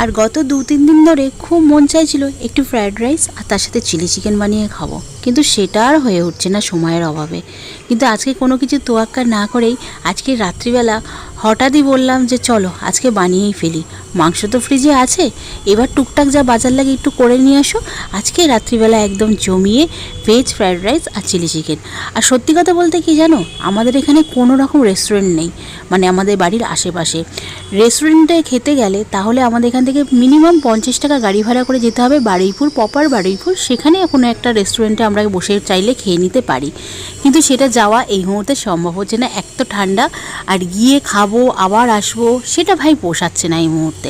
আর গত দু তিন দিন ধরে খুব মন চাইছিল একটু ফ্রায়েড রাইস আর তার সাথে চিলি চিকেন বানিয়ে খাব। কিন্তু সেটা আর হয়ে উঠছে না সময়ের অভাবে। কিন্তু আজকে কোনো কিছু তোয়াক্কা না করেই আজকে রাত্রিবেলা হঠাৎই বললাম যে, চলো, আজকে বানিয়েই ফেলি। মাংস তো ফ্রিজে আছে। এবার টুকটাক যা বাজার লাগে একটু করে নিয়ে আসো। আজকে রাত্রিবেলা একদম জমিয়ে ভেজ ফ্রায়েড রাইস আর চিলি চিকেন আর সত্যি কথা বলতে কি জানো? আমাদের এখানে কোনো রকম রেস্টুরেন্ট নেই মানে আমাদের বাড়ির আশেপাশে। রেস্টুরেন্টে খেতে গেলে তাহলে আমাদের এখান থেকে মিনিমাম পঞ্চাশ টাকা গাড়ি ভাড়া করে যেতে হবে বারুইপুর প্রপার বারুইপুর। সেখানে কোনো একটা রেস্টুরেন্টে আমরা বসে চাইলে খেয়ে নিতে পারি। কিন্তু সেটা যাওয়া এই মুহূর্তে সম্ভব হচ্ছে না। এক তো ঠান্ডা, আর গিয়ে খাব, আবার আসব, সেটা ভাই পোষাচ্ছে না এই মুহূর্তে।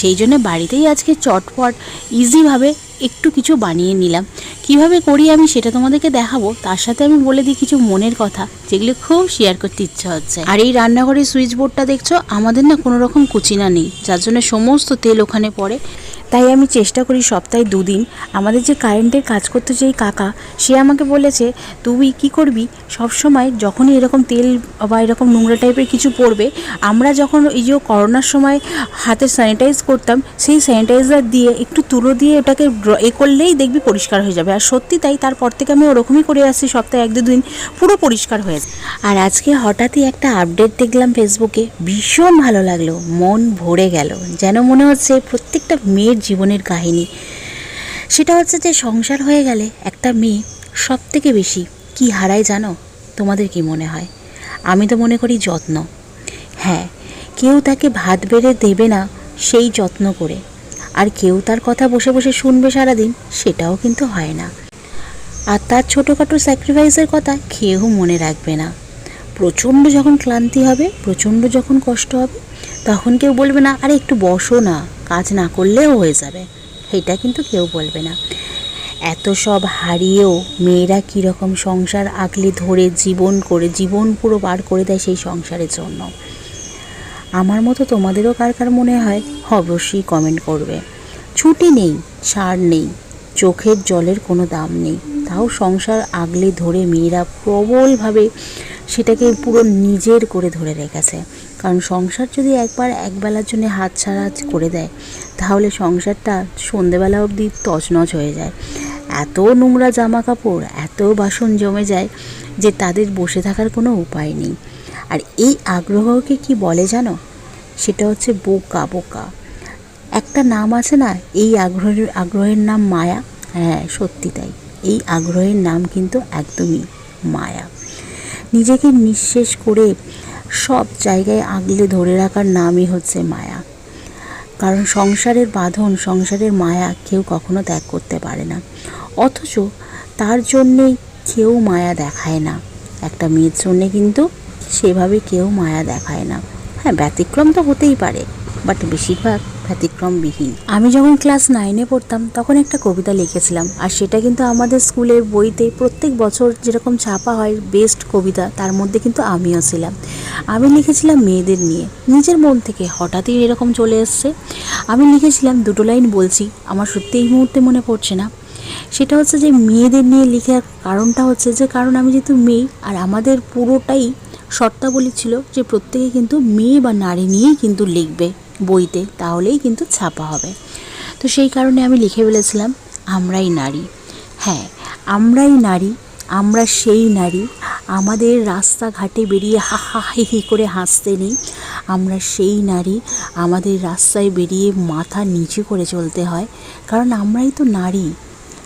সেই জন্য বাড়িতেই আজকে চটপট ইজিভাবে একটু কিছু বানিয়ে নিলাম। কীভাবে করি আমি সেটা তোমাদেরকে দেখাবো। তার সাথে আমি বলে দিই কিছু মনের কথা, যেগুলো খুব শেয়ার করতে ইচ্ছা হচ্ছে। আর এই রান্নাঘরের সুইচ বোর্ডটা দেখছ, আমাদের না কোনো রকম কুচিনা নেই। যার জন্য সমস্ত তেল ওখানে পড়ে। তাই আমি চেষ্টা করি সপ্তাহে দুদিন। আমাদের যে কারেন্টের কাজ করতে যেই কাকা, সে আমাকে বলেছে, তুই কি করবি? সব সময় যখনই এরকম তেল বা এরকম নোংরা টাইপের কিছু পড়বে, আমরা যখন এই যে করোনার সময় হাতে স্যানিটাইজ করতাম, সেই স্যানিটাইজার দিয়ে একটু তুলো দিয়ে ওটাকে এ করলেই দেখবি পরিষ্কার হয়ে যাবে। আর সত্যি তাই, তারপর থেকে আমি ওরকমই করে আসছি সপ্তাহে এক দুদিন, পুরো পরিষ্কার হয়ে আর আজকে হঠাৎই একটা আপডেট দেখলাম ফেসবুকে ভীষণ ভালো লাগল, মন ভরে গেল। যেন মনে হচ্ছে প্রত্যেকটা মেয়ের জীবনের কাহিনী। সেটা হচ্ছে যে সংসার হয়ে গেলে একটা মেয়ে সব থেকে বেশি কি হারায় জানো? তোমাদের কি মনে হয়? আমি তো মনে করি যত্ন। হ্যাঁ কেউ তাকে ভাত বেড়ে দেবে না সেই যত্ন করে। আর কেউ তার কথা বসে বসে শুনবে সারাদিন সেটাও কিন্তু হয় না। আর তার ছোটোখাটো স্যাক্রিফাইসের কথা কেউ মনে রাখবে না। প্রচণ্ড যখন ক্লান্তি হবে, প্রচণ্ড যখন কষ্ট হবে তখন কেউ বলবে না, আরে, একটু বসো না, কাজ না করলেও হয়ে যাবে। এটা কিন্তু কেউ বলবে না। এত সব হারিয়েও মেয়েরা কীরকম সংসার আগলে ধরে জীবন করে, জীবন পুরো পার করে দেয় সেই সংসারের জন্য। আমার মতো তোমাদেরও কার কার মনে হয় অবশ্যই কমেন্ট করবে। ছুটি নেই, সার নেই, চোখের জলের কোনো দাম নেই। তাও সংসার আগলে ধরে মেয়েরা প্রবলভাবে সেটাকে পুরো নিজের করে ধরে রেখেছে। কারণ সংসার যদি একবার একবেলার জন্য হাতছাড়া করে দেয়, তাহলে সংসারটা সন্ধেবেলা অবধি তছনছ হয়ে যায়। এত নোংরা জামা কাপড় এত বাসন জমে যায় যে তাদের বসে থাকার কোনো উপায় নেই। আর এই আগ্রহকে কি বলে জানো? সেটা হচ্ছে বোকা বোকা। একটা নাম আছে না, এই আগ্রহের আগ্রহের নাম মায়া? হ্যাঁ সত্যি তাই। এই আগ্রহের নাম কিন্তু একদমই মায়া। নিজেকে নিঃশেষ করে সব জায়গায় আগলে ধরে রাখার নামই হচ্ছে মায়া। কারণ সংসারের বাঁধন, সংসারের মায়া কেউ কখনো ত্যাগ করতে পারে না। অথচ তার জন্যেই কেউ মায়া দেখায় না। একটা মেয়ের জন্যে কিন্তু সেভাবে কেউ মায়া দেখায় না। হ্যাঁ ব্যতিক্রম তো হতেই পারে বাট বেশিরভাগ ব্যতিক্রমবিহীন। আমি যখন ক্লাস নাইনে পড়তাম, তখন একটা কবিতা লিখেছিলাম, আর সেটা কিন্তু আমাদের স্কুলের বইতে প্রত্যেক বছর যেরকম ছাপা হয় বেস্ট কবিতা, তার মধ্যে কিন্তু আমিও ছিলাম। আমি লিখেছিলাম মেয়েদের নিয়ে। নিজের মন থেকে হঠাৎই এরকম চলে এসছে। আমি লিখেছিলাম দুটো লাইন বলছি, আমার সত্যি এই মুহূর্তে মনে পড়ছে না। সেটা হচ্ছে যে মেয়েদের নিয়ে লেখার কারণটা হচ্ছে যে, কারণ আমি যেহেতু মেয়ে, আর আমাদের পুরোটাই শর্তাবলী ছিল যে প্রত্যেকে কিন্তু মেয়ে বা নারী নিয়েই কিন্তু লিখবে। বইতে, তাহলেই কিন্তু ছাপা হবে। তো সেই কারণে আমি লিখে ফেলেছিলাম, আমরাই নারী। হ্যাঁ আমরাই নারী, আমরা সেই নারী। আমাদের রাস্তাঘাটে বেরিয়ে হা হা, হি হি করে হাসতে নেই। আমরা সেই নারী, আমাদের রাস্তায় বেরিয়ে মাথা নিচু করে চলতে হয়। কারণ আমরাই তো নারী।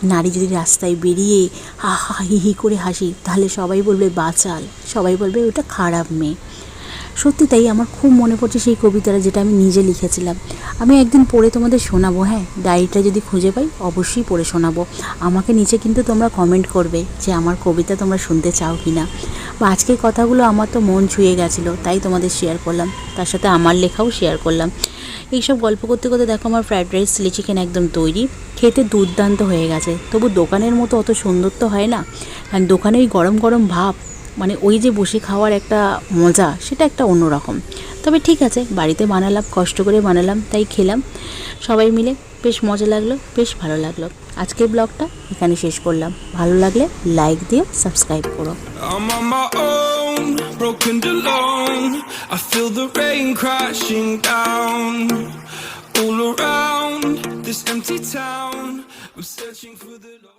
নারী যদি রাস্তায় বেরিয়ে হা হা, হি হি করে হাসি, তাহলে সবাই বলবে, বাচাল। সবাই বলবে, ওটা খারাপ মেয়ে। সত্যি তাই আমার খুব মনে পড়ছে সেই কবিতাটা যেটা আমি নিজে লিখেছিলাম। আমি একদিন পড়ে তোমাদের শোনাবো হ্যাঁ? ডায়েরিটা যদি খুঁজে পাই, অবশ্যই পড়ে শোনাবো। আমাকে নিচে কিন্তু তোমরা কমেন্ট করবে যে আমার কবিতা তোমরা শুনতে চাও কি না বা আজকের কথাগুলো আমার তো মন ছুঁয়ে গেছিল, তাই তোমাদের শেয়ার করলাম। তার সাথে আমার লেখাও শেয়ার করলাম। এইসব গল্প করতে করতে দেখো আমার ফ্রায়েড রাইস চিলি চিকেন একদম তৈরি। খেতে দুর্দান্ত হয়ে গেছে। তবু দোকানের মতো অত সুন্দর তো হয় না। কারণ দোকানে ওই গরম গরম ভাব। মানে ওই যে বসে খাওয়ার একটা মজা, সেটা একটা অন্যরকম তবে ঠিক আছে, বাড়িতে বানালাম, কষ্ট করে বানালাম, তাই খেলাম সবাই মিলে বেশ মজা লাগল, বেশ ভালো লাগল আজকের ব্লগটা এখানে শেষ করলাম ভালো লাগলে লাইক দিও, সাবস্ক্রাইব করো all around. this empty town. I'm searching for the.